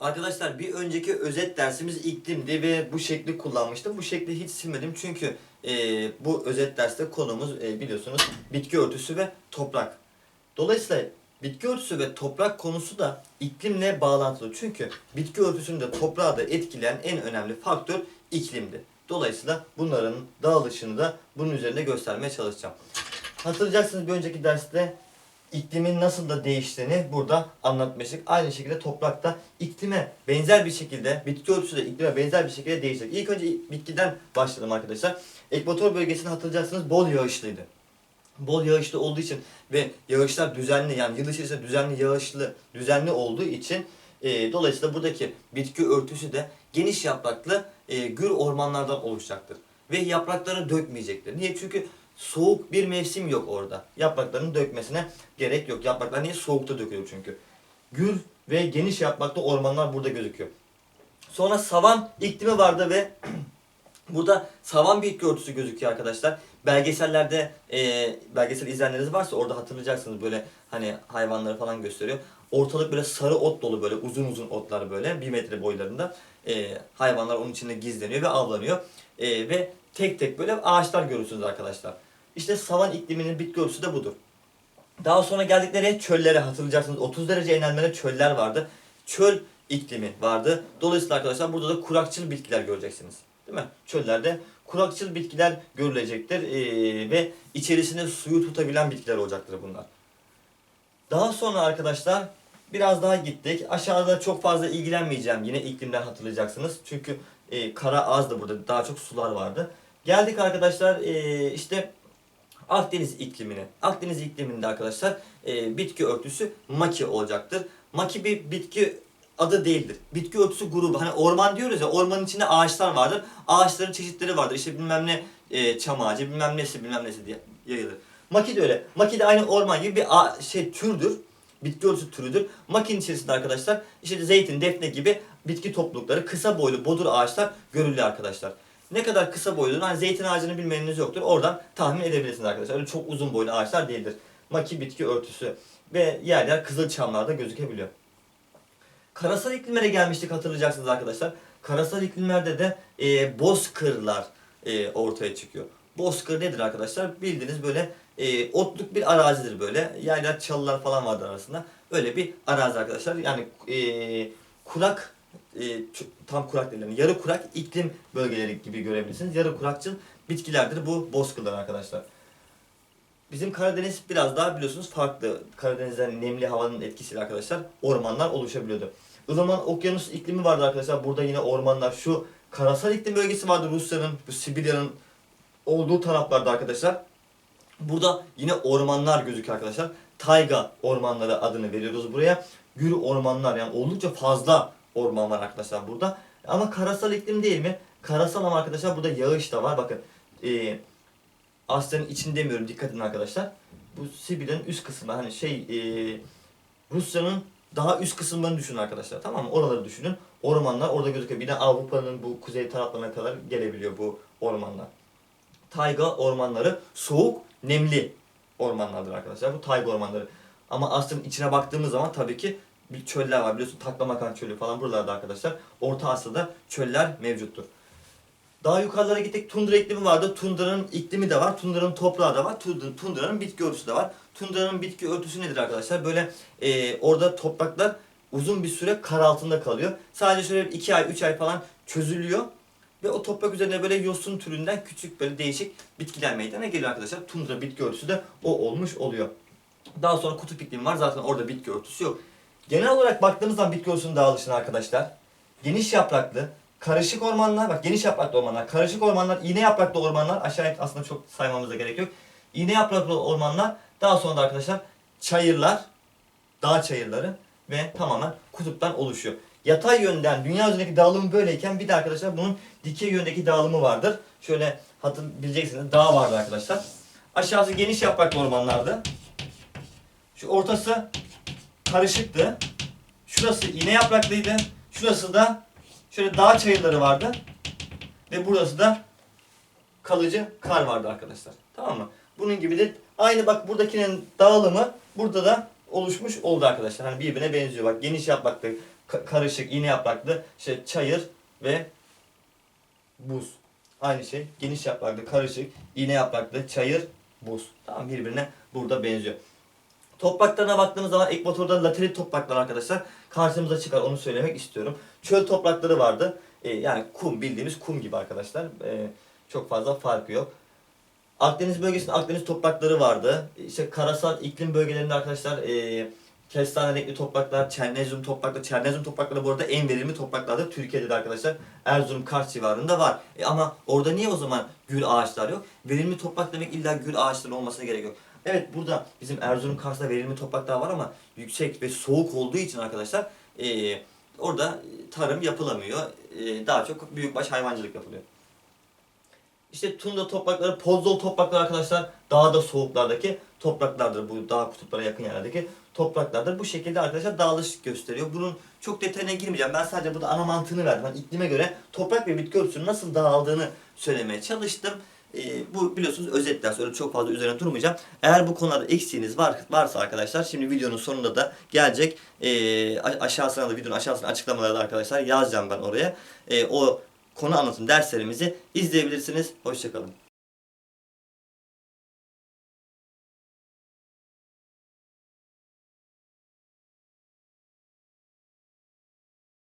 Arkadaşlar bir önceki özet dersimiz iklimdi ve bu şekli kullanmıştım. Bu şekli hiç silmedim çünkü e, bu özet derste konumuz e, biliyorsunuz bitki örtüsü ve toprak. Dolayısıyla bitki örtüsü ve toprak konusu da iklimle bağlantılı. Çünkü bitki örtüsünü de toprağı da etkileyen en önemli faktör iklimdi. Dolayısıyla bunların dağılışını da bunun üzerinde göstermeye çalışacağım. Hatırlayacaksınız bir önceki derste iklimin nasıl da değiştiğini burada anlatmıştık. Aynı şekilde toprakta iklime benzer bir şekilde, bitki örtüsü de iklime benzer bir şekilde değişecek. İlk önce bitkiden başlayalım arkadaşlar. Ekvator bölgesini hatırlayacaksınız bol yağışlıydı. Bol yağışlı olduğu için ve yağışlar düzenli yani yıl içerisinde düzenli yağışlı, düzenli olduğu için e, dolayısıyla buradaki bitki örtüsü de geniş yapraklı e, gür ormanlardan oluşacaktır. Ve yapraklarını dökmeyecektir. Niye? Çünkü soğuk bir mevsim yok orada. Yapraklarını dökmesine gerek yok. Yapraklar niye? Soğukta dökülür çünkü. Gür ve geniş yapraklı ormanlar burada gözüküyor. Sonra savan iklimi vardı ve burada savan bitki örtüsü gözüküyor arkadaşlar. Belgesellerde e, belgesel izleyenleriniz varsa orada hatırlayacaksınız böyle hani hayvanları falan gösteriyor. Ortalık böyle sarı ot dolu böyle uzun uzun otlar böyle bir metre boylarında. E, hayvanlar onun içinde gizleniyor ve avlanıyor. E, ve tek tek böyle ağaçlar görürsünüz arkadaşlar. İşte savan ikliminin bitki örtüsü de budur. Daha sonra geldikleri çöllere hatırlayacaksınız 30 derece inelmede çöller vardı. Çöl iklimi vardı. Dolayısıyla arkadaşlar burada da kurakçıl bitkiler göreceksiniz. Değil mi? Çöllerde kurakçıl bitkiler görülecektir ee, ve içerisinde suyu tutabilen bitkiler olacaktır bunlar. Daha sonra arkadaşlar biraz daha gittik. Aşağıda çok fazla ilgilenmeyeceğim. Yine iklimden hatırlayacaksınız. Çünkü e, kara azdı burada. Daha çok sular vardı. Geldik arkadaşlar e, işte Akdeniz iklimine. Akdeniz ikliminde arkadaşlar e, bitki örtüsü maki olacaktır. Maki bir bitki adı değildir. Bitki örtüsü grubu. Hani orman diyoruz ya ormanın içinde ağaçlar vardır. Ağaçların çeşitleri vardır. İşte bilmem ne e, çam ağacı bilmem nesi bilmem nesi diye yayılır. Maki de öyle. Maki de aynı orman gibi bir a- şey türdür. Bitki örtüsü türüdür. Makinin içerisinde arkadaşlar işte zeytin, defne gibi bitki toplulukları, kısa boylu bodur ağaçlar görülüyor arkadaşlar. Ne kadar kısa boylu, hani zeytin ağacını bilmeniniz yoktur. Oradan tahmin edebilirsiniz arkadaşlar. Öyle çok uzun boylu ağaçlar değildir. Maki bitki örtüsü ve yer yer kızıl çamlarda gözükebiliyor. Karasal iklimlere gelmiştik hatırlayacaksınız arkadaşlar. Karasal iklimlerde de e, bozkırlar e, ortaya çıkıyor. Bozkır nedir arkadaşlar? Bildiğiniz böyle e, otluk bir arazidir böyle. Yerler çalılar falan vardır arasında. Öyle bir arazi arkadaşlar. Yani e, kurak e, tam kurak değil. yarı kurak iklim bölgeleri gibi görebilirsiniz. Yarı kurakçıl bitkilerdir bu bozkırlar arkadaşlar. Bizim Karadeniz biraz daha biliyorsunuz farklı. Karadeniz'den nemli havanın etkisiyle arkadaşlar ormanlar oluşabiliyordu. Ilıman okyanus iklimi vardı arkadaşlar. Burada yine ormanlar. Şu karasal iklim bölgesi vardı Rusya'nın, Sibirya'nın olduğu taraflarda arkadaşlar. Burada yine ormanlar gözüküyor arkadaşlar. Tayga ormanları adını veriyoruz buraya. Gür ormanlar yani oldukça fazla orman var arkadaşlar burada. Ama karasal iklim değil mi? Karasal ama arkadaşlar burada yağış da var. Bakın e, Asya'nın içini demiyorum dikkat edin arkadaşlar. Bu Sibirya'nın üst kısmı hani şey e, Rusya'nın daha üst kısımlarını düşünün arkadaşlar tamam mı? Oraları düşünün. Ormanlar orada gözüküyor. Bir de Avrupa'nın bu kuzey taraflarına kadar gelebiliyor bu ormanlar. Tayga ormanları soğuk, nemli ormanlardır arkadaşlar. Bu tayga ormanları. Ama Asya'nın içine baktığımız zaman tabii ki bir çöller var. Biliyorsun Taklamakan çölü falan buralarda arkadaşlar. Orta Asya'da çöller mevcuttur. Daha yukarılara gittik. Tundra iklimi vardı. Tundra'nın iklimi de var. Tundra'nın toprağı da var. Tundra- Tundra'nın bitki örtüsü de var. Tundra'nın bitki örtüsü nedir arkadaşlar? Böyle e, orada topraklar uzun bir süre kar altında kalıyor. Sadece şöyle 2 ay 3 ay falan çözülüyor. Ve o toprak üzerine böyle yosun türünden küçük böyle değişik bitkiler meydana geliyor arkadaşlar. Tundra bitki örtüsü de o olmuş oluyor. Daha sonra kutup iklimi var. Zaten orada bitki örtüsü yok. Genel olarak baktığımız zaman bitki örtüsünün dağılışına arkadaşlar. Geniş yapraklı, karışık ormanlar, bak geniş yapraklı ormanlar, karışık ormanlar, iğne yapraklı ormanlar, aşağıya aslında çok saymamıza gerek yok. İğne yapraklı ormanlar, daha sonra da arkadaşlar çayırlar, dağ çayırları ve tamamen kutuptan oluşuyor. Yatay yönden dünya üzerindeki dağılımı böyleyken bir de arkadaşlar bunun dikey yöndeki dağılımı vardır. Şöyle hatır bileceksiniz dağ vardı arkadaşlar. Aşağısı geniş yapraklı ormanlardı. Şu ortası karışıktı. Şurası iğne yapraklıydı. Şurası da şöyle dağ çayırları vardı. Ve burası da kalıcı kar vardı arkadaşlar. Tamam mı? Bunun gibi de aynı bak buradakinin dağılımı burada da oluşmuş oldu arkadaşlar. Hani birbirine benziyor. Bak geniş yapraklı ka- karışık, iğne yapraklı, işte çayır ve buz. Aynı şey. Geniş yapraklı, karışık, iğne yapraklı, çayır, buz. Tamam birbirine burada benziyor. Topraklarına baktığımız zaman ekvatorda laterit topraklar arkadaşlar karşımıza çıkar onu söylemek istiyorum. Çöl toprakları vardı. Ee, yani kum bildiğimiz kum gibi arkadaşlar. Ee, çok fazla farkı yok. Akdeniz bölgesinde Akdeniz toprakları vardı. İşte karasal iklim bölgelerinde arkadaşlar e, kestane renkli topraklar, çernezyum toprakları. Çernezyum toprakları bu arada en verimli topraklardır. Türkiye'de de arkadaşlar Erzurum, Kars civarında var. E ama orada niye o zaman gül ağaçlar yok? Verimli toprak demek illa gül ağaçları olmasına gerek yok. Evet burada bizim Erzurum, Kars'ta verimli topraklar var ama yüksek ve soğuk olduğu için arkadaşlar e, orada tarım yapılamıyor. E, daha çok büyükbaş hayvancılık yapılıyor. İşte tundra toprakları, pozzol topraklar arkadaşlar daha da soğuklardaki topraklardır. Bu dağ kutuplara yakın yerlerdeki topraklardır. Bu şekilde arkadaşlar dağılış gösteriyor. Bunun çok detayına girmeyeceğim. Ben sadece burada ana mantığını verdim. Ben iklime göre toprak ve bitki örtüsünün nasıl dağıldığını söylemeye çalıştım. Ee, bu biliyorsunuz özet ders. Öyle çok fazla üzerine durmayacağım. Eğer bu konularda eksiğiniz var, varsa arkadaşlar şimdi videonun sonunda da gelecek. A- aşağısına da videonun aşağısına açıklamalarda da arkadaşlar yazacağım ben oraya. Ee, o konu anlatım derslerimizi izleyebilirsiniz. Hoşçakalın.